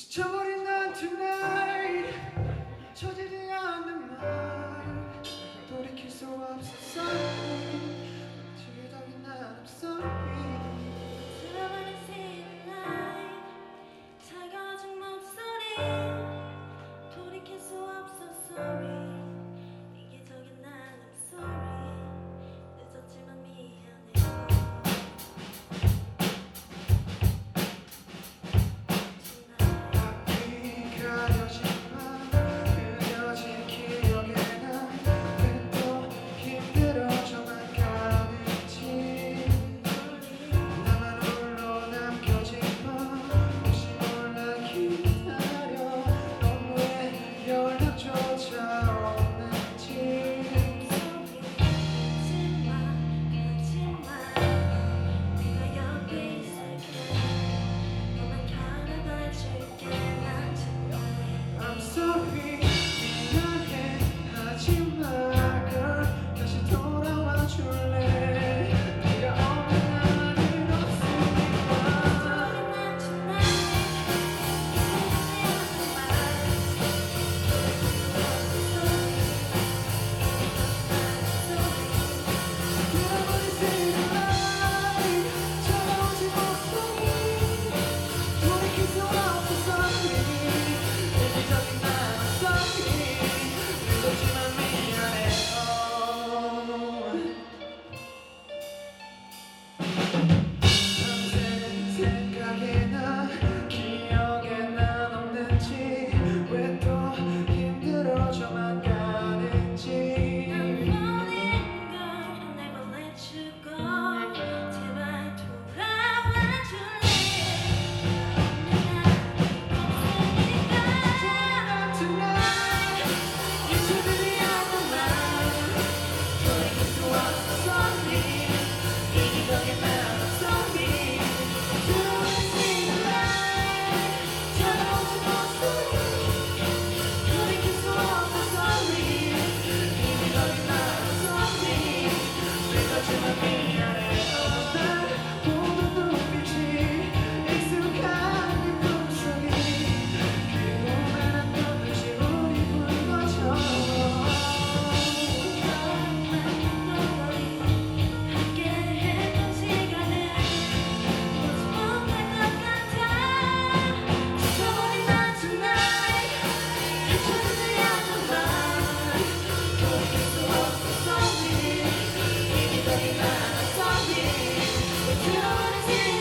지쳐버린 난 tonight. 처지지 않는 말 돌이킬 수 없었어. If you don't see